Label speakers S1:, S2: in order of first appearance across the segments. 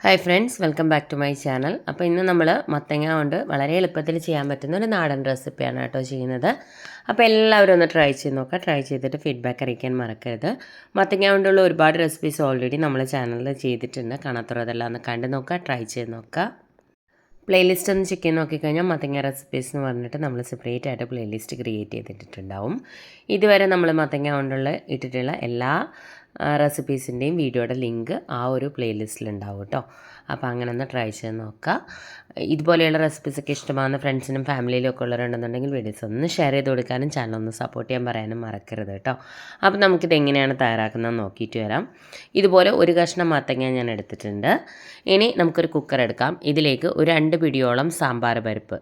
S1: Hi friends welcome back to my channel അപ്പോൾ ഇന്ന് നമ്മൾ മത്തങ്ങ കൊണ്ട് വളരെ എളുപ്പത്തിൽ ചെയ്യാൻ പറ്റുന്ന ഒരു നാടൻ റെസിപ്പിയാണ് കേട്ടോ ചെയ്യുന്നത്. അപ്പോൾ എല്ലാവരും ഒന്ന് ട്രൈ ചെയ്ത് നോക്കുക. ട്രൈ ചെയ്തിട്ട് ഫീഡ്ബാക്ക് അറിയിക്കാൻ മറക്കരുത്. മത്തങ്ങ കൊണ്ടുള്ള ഒരുപാട് റെസിപ്പീസ് ഓൾറെഡി നമ്മൾ ചാനലിൽ ചെയ്തിട്ടുണ്ട്. കാണാത്തവരതെല്ലാം ഒന്ന് കണ്ടു നോക്കുക ട്രൈ ചെയ്ത് നോക്കുക. പ്ലേലിസ്റ്റ് ഒന്ന് ചെക്ക് ചെയ്ത് നോക്കിക്കഴിഞ്ഞാൽ മത്തങ്ങ റെസിപ്പീസ് എന്ന് പറഞ്ഞിട്ട് നമ്മൾ സെപ്പറേറ്റ് ആയിട്ട് പ്ലേലിസ്റ്റ് ക്രിയേറ്റ് ചെയ്തിട്ടുണ്ടാവും ഇതുവരെ നമ്മൾ മത്തങ്ങ കൊണ്ടുള്ള ഇട്ടിട്ടുള്ള എല്ലാ റെസിപ്പീസിന്റെയും വീഡിയോയുടെ ലിങ്ക് ആ ഒരു പ്ലേലിസ്റ്റിലുണ്ടാവും കേട്ടോ അപ്പോൾ അങ്ങനെ ഒന്ന് ട്രൈ ചെയ്ത് നോക്കുക ഇതുപോലെയുള്ള റെസിപ്പീസൊക്കെ ഇഷ്ടമാകുന്ന ഫ്രണ്ട്സിനും ഫാമിലിയിലും ഒക്കെ ഉള്ളവരുണ്ടെന്നുണ്ടെങ്കിൽ വീഡിയോസ് ഒന്ന് ഷെയർ ചെയ്ത് കൊടുക്കാനും ചാനൽ ഒന്ന് സപ്പോർട്ട് ചെയ്യാൻ പറയാനും മറക്കരുത് കേട്ടോ അപ്പോൾ നമുക്കിത് എങ്ങനെയാണ് തയ്യാറാക്കുന്നത് നോക്കിയിട്ട് വരാം. ഇതുപോലെ ഒരു കഷ്ണം മത്തങ്ങ ഞാൻ എടുത്തിട്ടുണ്ട്. ഇനി നമുക്കൊരു കുക്കർ എടുക്കാം. ഇതിലേക്ക് ഒരു രണ്ട് പിടിയോളം സാമ്പാർ പരിപ്പ്.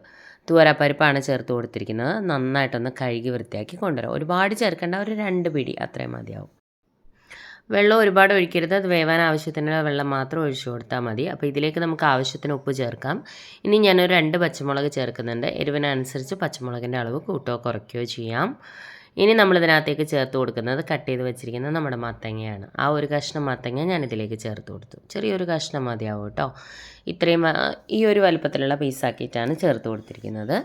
S1: തൂവരപ്പരിപ്പാണ് ചേർത്ത് കൊടുത്തിരിക്കുന്നത്. നന്നായിട്ടൊന്ന് കഴുകി വൃത്തിയാക്കി കൊണ്ടുവരാം. ഒരുപാട് ചേർക്കേണ്ട ഒരു രണ്ട് പിടി അത്രയും മതിയാവും. വെള്ളം ഒരുപാട് ഒഴിക്കരുത്. അത് വേവാൻ ആവശ്യത്തിനുള്ള വെള്ളം മാത്രം ഒഴിച്ചു കൊടുത്താൽ മതി. അപ്പോൾ ഇതിലേക്ക് നമുക്ക് ആവശ്യത്തിന് ഉപ്പ് ചേർക്കാം. ഇനി ഞാനൊരു രണ്ട് പച്ചമുളക് ചേർക്കുന്നുണ്ട്. എരിവിനനുസരിച്ച് പച്ചമുളകിന്റെ അളവ് കൂട്ടോ കുറയ്ക്കുകയോ ചെയ്യാം. ഇനി നമ്മളിതിനകത്തേക്ക് ചേർത്ത് കൊടുക്കുന്നത് കട്ട് ചെയ്ത് വെച്ചിരിക്കുന്നത് നമ്മുടെ മത്തങ്ങയാണ്. ആ ഒരു കഷ്ണം മത്തങ്ങ ഞാനിതിലേക്ക് ചേർത്ത് കൊടുത്തു. ചെറിയൊരു കഷ്ണം മതിയാവും കേട്ടോ. ഇത്രയും ഈ ഒരു വലുപ്പത്തിലുള്ള പീസാക്കിയിട്ടാണ് ചേർത്ത് കൊടുത്തിരിക്കുന്നത്.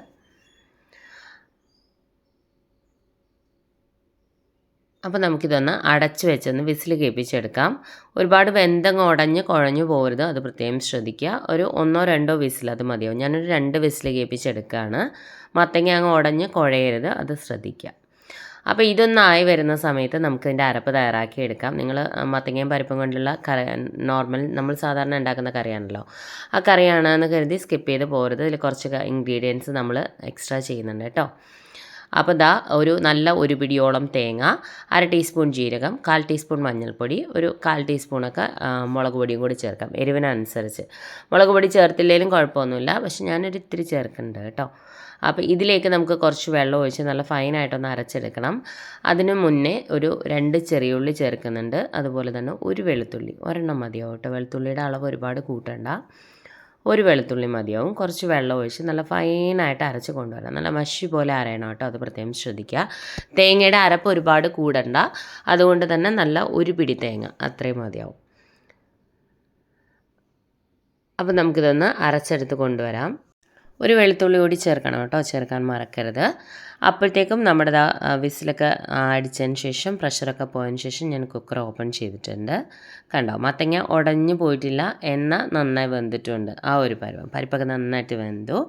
S1: അപ്പോൾ നമുക്കിതൊന്ന് അടച്ച് വെച്ചൊന്ന് വിസിൽ കേൾപ്പിച്ചെടുക്കാം. ഒരുപാട് വെന്തങ്ങ് ഉടഞ്ഞ് കുഴഞ്ഞു പോകരുത് അത് പ്രത്യേകം ശ്രദ്ധിക്കുക. ഒരു ഒന്നോ രണ്ടോ വിസിൽ അത് മതിയാവും. ഞാനൊരു രണ്ട് വിസിൽ കേൾപ്പിച്ചെടുക്കുകയാണ്. മത്തങ്ങ അങ്ങ് ഉടഞ്ഞ് കുഴയരുത് അത് ശ്രദ്ധിക്കുക. അപ്പോൾ ഇതൊന്നായി വരുന്ന സമയത്ത് നമുക്ക് ഇതിന്റെ അരപ്പ് തയ്യാറാക്കി എടുക്കാം. നിങ്ങൾ മത്തങ്ങയും പരിപ്പും കൊണ്ടുള്ള കറി നോർമൽ നമ്മൾ സാധാരണ ഉണ്ടാക്കുന്ന കറിയാണല്ലോ. ആ കറിയാണെന്ന് കരുതി സ്കിപ്പ് ചെയ്ത് പോരുത്. ഇതിൽ കുറച്ച് ഇൻഗ്രീഡിയൻസ് നമ്മൾ എക്സ്ട്രാ ചെയ്യുന്നുണ്ട് കേട്ടോ. അപ്പോൾ ദാ ഒരു നല്ല ഒരു പിടിയോളം തേങ്ങ അര ടീസ്പൂൺ ജീരകം കാൽ ടീസ്പൂൺ മഞ്ഞൾപ്പൊടി ഒരു കാൽ ടീസ്പൂണൊക്കെ മുളക് പൊടിയും കൂടി ചേർക്കാം എരിവിനനുസരിച്ച്. മുളക് പൊടി ചേർത്തില്ലെങ്കിലും കുഴപ്പമൊന്നുമില്ല പക്ഷെ ഞാനൊരു ഇത്തിരി ചേർക്കുന്നുണ്ട് കേട്ടോ. അപ്പോൾ ഇതിലേക്ക് നമുക്ക് കുറച്ച് വെള്ളം ഒഴിച്ച് നല്ല ഫൈനായിട്ടൊന്ന് അരച്ചെടുക്കണം. അതിനു മുന്നേ ഒരു രണ്ട് ചെറിയുള്ളി ചേർക്കുന്നുണ്ട് അതുപോലെ തന്നെ ഒരു വെളുത്തുള്ളി. ഒരെണ്ണം മതിയാവും കേട്ടോ വെളുത്തുള്ളിയുടെ അളവ് ഒരുപാട് കൂട്ടണ്ട. ഒരു വെളുത്തുള്ളി മതിയാവും. കുറച്ച് വെള്ളം ഒഴിച്ച് നല്ല ഫൈനായിട്ട് അരച്ച് കൊണ്ടുവരണം. നല്ല മഷി പോലെ അരയണം കേട്ടോ. അത് പ്രത്യേകം ശ്രദ്ധിക്കുക. തേങ്ങയുടെ അരപ്പ് ഒരുപാട് കൂടണ്ട. അതുകൊണ്ട് തന്നെ നല്ല ഒരു പിടി തേങ്ങ അത്രയും മതിയാവും. അപ്പം നമുക്കിതൊന്ന് അരച്ചെടുത്ത് കൊണ്ടുവരാം. ഒരു വെളുത്തുള്ളി കൂടി ചേർക്കണം കേട്ടോ ചേർക്കാൻ മറക്കരുത്. അപ്പോഴത്തേക്കും നമ്മുടെ വിസിലൊക്കെ അടിച്ചതിന് ശേഷം പ്രഷറൊക്കെ പോയതിന് ശേഷം ഞാൻ കുക്കർ ഓപ്പൺ ചെയ്തിട്ടുണ്ട്. കണ്ടോ മത്തങ്ങ ഉടഞ്ഞു പോയിട്ടില്ല എണ്ണ നന്നായി വെന്തിട്ടുണ്ട്. ആ ഒരു പരുവം പരിപ്പൊക്കെ നന്നായിട്ട് വെന്തു.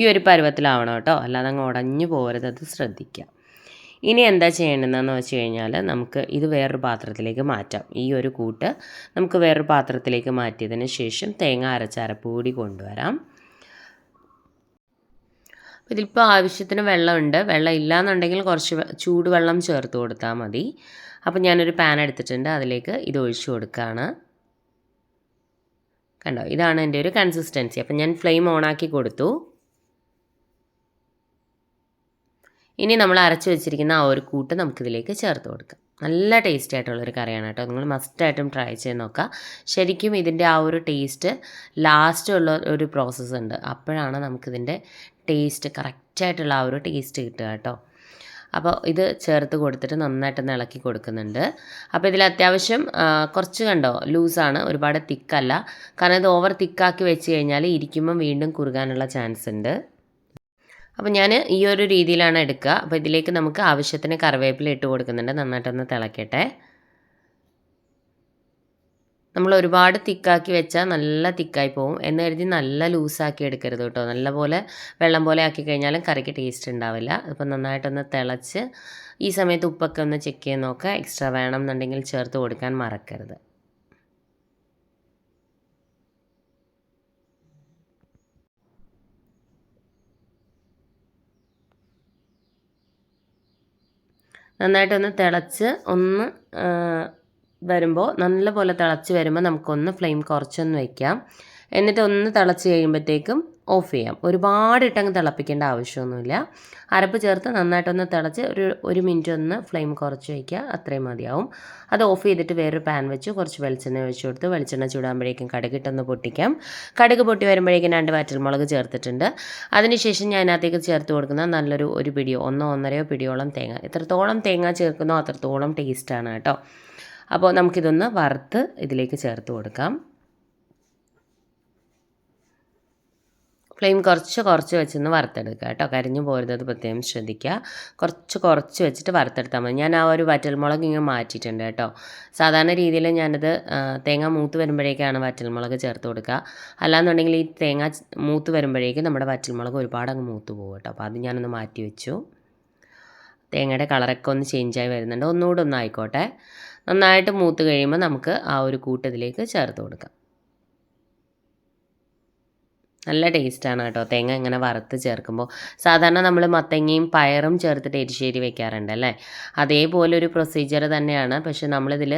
S1: ഈ ഒരു പരുവത്തിലാവണം കേട്ടോ അല്ലാതെ അങ്ങ് ഉടഞ്ഞു പോകരുത് അത് ശ്രദ്ധിക്കുക ഇനി എന്താ ചെയ്യേണ്ടതെന്ന് വെച്ച് കഴിഞ്ഞാൽ നമുക്ക് ഇത് വേറൊരു പാത്രത്തിലേക്ക് മാറ്റാം. ഈ ഒരു കൂട്ട് നമുക്ക് വേറൊരു പാത്രത്തിലേക്ക് മാറ്റിയതിന് ശേഷം തേങ്ങ അരച്ചരപ്പ് കൂടി കൊണ്ടുവരാം. ഇതിലിപ്പോൾ ആവശ്യത്തിന് വെള്ളമുണ്ട്. വെള്ളം ഇല്ലയെന്നുണ്ടെങ്കിൽ കുറച്ച് ചൂടുവെള്ളം ചേർത്ത് കൊടുത്താൽ മതി. അപ്പോൾ ഞാനൊരു പാൻ എടുത്തിട്ടുണ്ട്. അതിലേക്ക് ഇത് ഒഴിച്ചു കൊടുക്കുകയാണ് കണ്ടോ? ഇതാണ് എന്റെ ഒരു കൺസിസ്റ്റൻസി. അപ്പം ഞാൻ ഫ്ലെയിം ഓണാക്കി കൊടുത്തു. ഇനി നമ്മൾ അരച്ചു വെച്ചിരിക്കുന്ന ആ ഒരു കൂട്ട് നമുക്കിതിലേക്ക് ചേർത്ത് കൊടുക്കാം. നല്ല ടേസ്റ്റി ആയിട്ടുള്ളൊരു കറിയാണ് കേട്ടോ. നിങ്ങൾ മസ്റ്റായിട്ടും ട്രൈ ചെയ്ത് നോക്കുക. ശരിക്കും ഇതിന്റെ ആ ഒരു ടേസ്റ്റ് ലാസ്റ്റ് ഉള്ള ഒരു പ്രോസസ്സ് ഉണ്ട്. അപ്പോഴാണ് നമുക്കിതിന്റെ ടേസ്റ്റ് കറക്റ്റായിട്ടുള്ള ആ ഒരു ടേസ്റ്റ് കിട്ടുക കേട്ടോ. അപ്പോൾ ഇത് ചേർത്ത് കൊടുത്തിട്ട് നന്നായിട്ടൊന്ന് ഇളക്കി കൊടുക്കുന്നുണ്ട്. അപ്പോൾ ഇതിൽ അത്യാവശ്യം കുറച്ച് കണ്ടോ ലൂസാണ് ഒരുപാട് തിക്കല്ല കാരണം ഇത് ഓവർ തിക്കാക്കി വെച്ച് കഴിഞ്ഞാൽ ഇരിക്കുമ്പം വീണ്ടും കുറുകാനുള്ള ചാൻസ് ഉണ്ട്. അപ്പോൾ ഞാൻ ഈ ഒരു രീതിയിലാണ് എടുക്കുക. അപ്പോൾ ഇതിലേക്ക് നമുക്ക് ആവശ്യത്തിന് കറിവേപ്പില ഇട്ട് കൊടുക്കുന്നുണ്ട്. നന്നായിട്ടൊന്ന് തിളക്കട്ടെ. നമ്മൾ ഒരുപാട് തിക്കാക്കി വെച്ചാൽ നല്ല തിക്കായി പോകും എന്ന് കരുതി നല്ല ലൂസാക്കി എടുക്കരുത് കേട്ടോ. നല്ല പോലെ വെള്ളം പോലെ ആക്കി കഴിഞ്ഞാലും കറിക്ക് ടേസ്റ്റ് ഉണ്ടാവില്ല. ഇപ്പം നന്നായിട്ടൊന്ന് തിളച്ച് ഈ സമയത്ത് ഉപ്പൊക്കെ ഒന്ന് ചെക്ക് ചെയ്ത് നോക്കുക. എക്സ്ട്രാ വേണം എന്നുണ്ടെങ്കിൽ ചേർത്ത് കൊടുക്കാൻ മറക്കരുത്. നന്നായിട്ടൊന്ന് തിളച്ച് ഒന്ന് വരുമ്പോൾ നല്ലപോലെ തിളച്ച് വരുമ്പോൾ നമുക്കൊന്ന് ഫ്ലെയിം കുറച്ചൊന്ന് വയ്ക്കാം എന്നിട്ട് ഒന്ന് തിളച്ച് കഴിയുമ്പോഴത്തേക്കും ഓഫ് ചെയ്യാം. ഒരുപാട് ഇട്ടങ്ങ് തിളപ്പിക്കേണ്ട ആവശ്യമൊന്നുമില്ല. അരപ്പ് ചേർത്ത് നന്നായിട്ടൊന്ന് തിളച്ച് ഒരു ഒരു മിനിറ്റ് ഒന്ന് ഫ്ലെയിം കുറച്ച് വയ്ക്കുക. അത്രയും മതിയാവും. അത് ഓഫ് ചെയ്തിട്ട് വേറൊരു പാൻ വെച്ച് കുറച്ച് വെളിച്ചെണ്ണ ഒഴിച്ച് കൊടുത്ത് വെളിച്ചെണ്ണ ചൂടാകുമ്പോഴേക്കും കടുകിട്ടൊന്ന് പൊട്ടിക്കാം. കടുക് പൊട്ടി വരുമ്പോഴേക്കും രണ്ട് വാറ്റൽമുളക് ചേർത്തിട്ടുണ്ട്. അതിനുശേഷം ഞാൻ അതിനകത്തേക്ക് ചേർത്ത് കൊടുക്കുന്ന നല്ലൊരു ഒരു പിടിയോ ഒന്നോ ഒന്നരയോ പിടിയോളം തേങ്ങ. എത്രത്തോളം തേങ്ങ ചേർക്കുന്നോ അത്രത്തോളം ടേസ്റ്റാണ് കേട്ടോ. അപ്പോൾ നമുക്കിതൊന്ന് വറുത്ത് ഇതിലേക്ക് ചേർത്ത് കൊടുക്കാം. ഫ്ലെയിം കുറച്ച് കുറച്ച് വെച്ചൊന്ന് വറുത്തെടുക്കുക കേട്ടോ. കരിഞ്ഞു പോരുന്നത് പ്രത്യേകം ശ്രദ്ധിക്കുക. കുറച്ച് കുറച്ച് വെച്ചിട്ട് വറുത്തെടുത്താൽ മതി. ഞാൻ ആ ഒരു വറ്റൽമുളക് ഇങ്ങനെ മാറ്റിയിട്ടുണ്ട് കേട്ടോ. സാധാരണ രീതിയിൽ ഞാനത് തേങ്ങ മൂത്ത് വരുമ്പോഴേക്കാണ് വറ്റൽമുളക് ചേർത്ത് കൊടുക്കുക. അല്ലാന്നുണ്ടെങ്കിൽ ഈ തേങ്ങ മൂത്ത് വരുമ്പോഴേക്കും നമ്മുടെ വറ്റൽമുളക് ഒരുപാട് അങ്ങ് മൂത്ത് പോകും കേട്ടോ. അപ്പോൾ അത് ഞാനൊന്ന് മാറ്റി വെച്ചു. തേങ്ങയുടെ കളറൊക്കെ ഒന്ന് ചേഞ്ചായി വരുന്നുണ്ട്. ഒന്നുകൂടെ ഒന്ന് ആയിക്കോട്ടെ. നന്നായിട്ട് മൂത്ത് കഴിയുമ്പോൾ നമുക്ക് ആ ഒരു കൂട്ടത്തിലേക്ക് ചേർത്ത് കൊടുക്കാം. നല്ല ടേസ്റ്റാണ് കേട്ടോ. തേങ്ങ ഇങ്ങനെ വറുത്ത് ചേർക്കുമ്പോൾ. സാധാരണ നമ്മൾ മത്തങ്ങയും പയറും ചേർത്തിട്ട് എരിശ്ശേരി വെക്കാറുണ്ട് അല്ലേ? അതേപോലെ ഒരു പ്രൊസീജിയർ തന്നെയാണ്. പക്ഷെ നമ്മളിതിൽ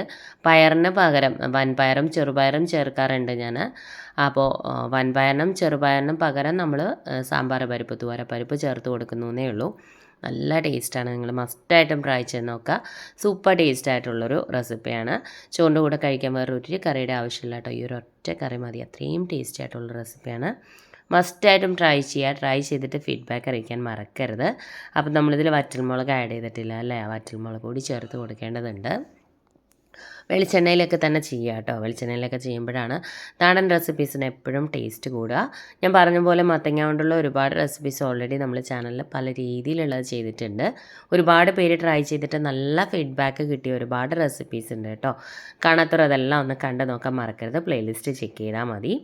S1: പയറിന് പകരം വൻപയറും ചെറുപയറും ചേർക്കാറുണ്ട് ഞാൻ അപ്പോൾ വൻപയറിനും ചെറുപയറിനും പകരം നമ്മൾ സാമ്പാർ പരിപ്പ് തുവരപ്പരിപ്പ് ചേർത്ത് കൊടുക്കുന്നു ഉള്ളൂ. നല്ല ടേസ്റ്റാണ്. നിങ്ങൾ മസ്റ്റായിട്ടും ട്രൈ ചെയ്ത് നോക്കുക. സൂപ്പർ ടേസ്റ്റ് ആയിട്ടുള്ളൊരു റെസിപ്പിയാണ് ചോറിന്റെ കൂടെ കഴിക്കാൻ വേറെ ഒരു കറിയുടെ ആവശ്യമില്ല കേട്ടോ. ഈ ഒരു ഒറ്റ കറി മതി. അത്രയും ടേസ്റ്റി ആയിട്ടുള്ള റെസിപ്പിയാണ് മസ്റ്റായിട്ടും ട്രൈ ചെയ്യുക. ട്രൈ ചെയ്തിട്ട് ഫീഡ്ബാക്ക് അറിയിക്കാൻ മറക്കരുത്. അപ്പം നമ്മളിതിൽ വറ്റൽമുളക് ആഡ് ചെയ്തിട്ടില്ല അല്ലേ? വറ്റൽമുളക് കൂടി ചേർത്ത് കൊടുക്കേണ്ടതുണ്ട്. വെളിച്ചെണ്ണയിലൊക്കെ തന്നെ ചെയ്യുക കേട്ടോ. വെളിച്ചെണ്ണയിലൊക്കെ ചെയ്യുമ്പോഴാണ് നാടൻ റെസിപ്പീസിന് എപ്പോഴും ടേസ്റ്റ് കൂടുക. ഞാൻ പറഞ്ഞ പോലെ മത്തങ്ങ കൊണ്ടുള്ള ഒരുപാട് റെസിപ്പീസ് ഓൾറെഡി നമ്മൾ ചാനലിൽ പല രീതിയിലുള്ളത് ചെയ്തിട്ടുണ്ട്. ഒരുപാട് പേര് ട്രൈ ചെയ്തിട്ട് നല്ല ഫീഡ്ബാക്ക് കിട്ടിയ ഒരുപാട് റെസിപ്പീസ് ഉണ്ട് കേട്ടോ. കാണാത്തവർ അതെല്ലാം ഒന്ന് കണ്ടു നോക്കാൻ മറക്കരുത്. പ്ലേലിസ്റ്റ് ചെക്ക് ചെയ്താൽ മതി.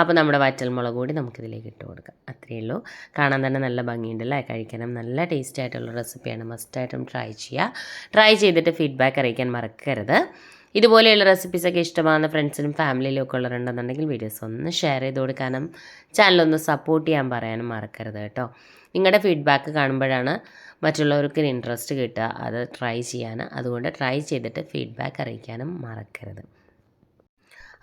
S1: അപ്പോൾ നമ്മുടെ വറ്റൽമുളക് കൂടി നമുക്കിതിലേക്ക് ഇട്ട് കൊടുക്കാം. അത്രയേ ഉള്ളൂ. കാണാൻ തന്നെ നല്ല ഭംഗിയുണ്ടല്ലേ? കഴിക്കാനും നല്ല ടേസ്റ്റ് ആയിട്ടുള്ള റെസിപ്പിയാണ് മസ്റ്റായിട്ടും ട്രൈ ചെയ്യുക. ട്രൈ ചെയ്തിട്ട് ഫീഡ്ബാക്ക് അറിയിക്കാൻ മറക്കരുത്. ഇതുപോലെയുള്ള റെസിപ്പീസൊക്കെ ഇഷ്ടമാകുന്ന ഫ്രണ്ട്സിനും ഫാമിലിയിലും ഒക്കെ ഉള്ളവരുണ്ടെന്നുണ്ടെങ്കിൽ വീഡിയോസ് ഒന്ന് ഷെയർ ചെയ്ത് കൊടുക്കാനും ചാനലൊന്ന് സപ്പോർട്ട് ചെയ്യാൻ പറയാനും മറക്കരുത് കേട്ടോ. നിങ്ങളുടെ ഫീഡ്ബാക്ക് കാണുമ്പോഴാണ് മറ്റുള്ളവർക്ക് ഇൻട്രസ്റ്റ് കിട്ടുക. അത് ട്രൈ ചെയ്യാൻ അതുകൊണ്ട് ട്രൈ ചെയ്തിട്ട് ഫീഡ്ബാക്ക് അറിയിക്കാനും മറക്കരുത്.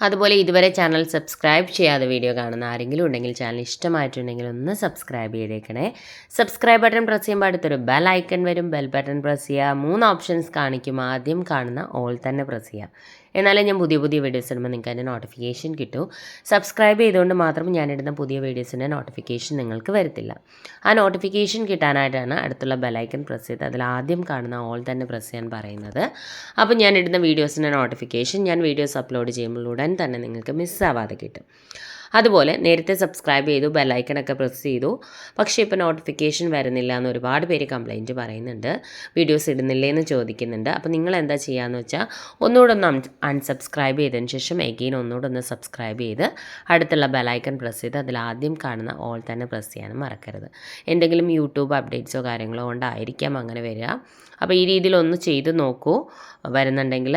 S1: അതുപോലെ ഇതുവരെ ചാനൽ സബ്സ്ക്രൈബ് ചെയ്യാതെ വീഡിയോ കാണുന്ന ആരെങ്കിലും ഉണ്ടെങ്കിൽ ചാനൽ ഇഷ്ടമായിട്ടുണ്ടെങ്കിൽ ഒന്ന് സബ്സ്ക്രൈബ് ചെയ്തേക്കണേ. സബ്സ്ക്രൈബ് ബട്ടൺ പ്രസ് ചെയ്യുമ്പോൾ അടുത്തൊരു ബെൽ ഐക്കൺ വരും. ബെൽ ബട്ടൺ പ്രസ് ചെയ്യുക. മൂന്ന് ഓപ്ഷൻസ് കാണിക്കും. ആദ്യം കാണുന്ന ഓൾ തന്നെ പ്രസ് ചെയ്യുക. എന്നാലേ ഞാൻ പുതിയ പുതിയ വീഡിയോസ് ഇടുമ്പോൾ നിങ്ങൾക്ക് അതിന്റെ നോട്ടിഫിക്കേഷൻ കിട്ടൂ. സബ്സ്ക്രൈബ് ചെയ്തുകൊണ്ട് മാത്രം ഞാനിടുന്ന പുതിയ വീഡിയോസിന്റെ നോട്ടിഫിക്കേഷൻ നിങ്ങൾക്ക് വരത്തില്ല. ആ നോട്ടിഫിക്കേഷൻ കിട്ടാനായിട്ടാണ് അടുത്തുള്ള ബെലൈക്കൺ പ്രസ് ചെയ്ത് അതിൽ ആദ്യം കാണുന്ന ഓൾ തന്നെ പ്രസ് ചെയ്യാൻ പറയുന്നത്. അപ്പോൾ ഞാൻ ഇടുന്ന വീഡിയോസിന്റെ നോട്ടിഫിക്കേഷൻ ഞാൻ വീഡിയോസ് അപ്ലോഡ് ചെയ്യുമ്പോൾ ഉടൻ തന്നെ നിങ്ങൾക്ക് മിസ്സാവാതെ കിട്ടും. അതുപോലെ നേരത്തെ സബ്സ്ക്രൈബ് ചെയ്തു ബെല്ലൈക്കണൊക്കെ പ്രസ് ചെയ്തു. പക്ഷേ ഇപ്പോൾ നോട്ടിഫിക്കേഷൻ വരുന്നില്ല എന്ന് ഒരുപാട് പേര് കംപ്ലൈന്റ് പറയുന്നുണ്ട്. വീഡിയോസ് ഇടുന്നില്ലേ എന്ന് ചോദിക്കുന്നുണ്ട്. അപ്പോൾ നിങ്ങൾ എന്താ ചെയ്യാന്ന് വെച്ചാൽ ഒന്നുകൂടെ ഒന്ന് അൺസബ്സ്ക്രൈബ് ചെയ്തതിന് ശേഷം എഗെയിൻ ഒന്നുകൂടെ ഒന്ന് സബ്സ്ക്രൈബ് ചെയ്ത് അടുത്തുള്ള ബെലൈക്കൺ പ്രസ് ചെയ്ത് അതിൽ ആദ്യം കാണുന്ന ഓൾ തന്നെ പ്രസ് ചെയ്യാനും മറക്കരുത്. എന്തെങ്കിലും യൂട്യൂബ് അപ്ഡേറ്റ്സോ കാര്യങ്ങളോ കൊണ്ടായിരിക്കാം അങ്ങനെ വരിക. അപ്പോൾ ഈ രീതിയിൽ ഒന്ന് ചെയ്ത് നോക്കൂ. വരുന്നുണ്ടെങ്കിൽ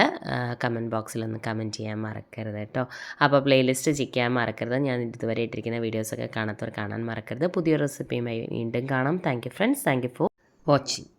S1: കമന്റ് ബോക്സിൽ ഒന്ന് കമന്റ് ചെയ്യാൻ മറക്കരുത് കേട്ടോ. അപ്പോൾ പ്ലേലിസ്റ്റ് ചിക്കാൻ മറക്കരുത്. ഞാൻ ഇതുവരെ ഇട്ടിരിക്കുന്ന വീഡിയോസൊക്കെ കാണാത്തവർ കാണാൻ മറക്കരുത്. പുതിയ റെസിപ്പിയുമായി വീണ്ടും കാണാം. Thank you friends thank you for watching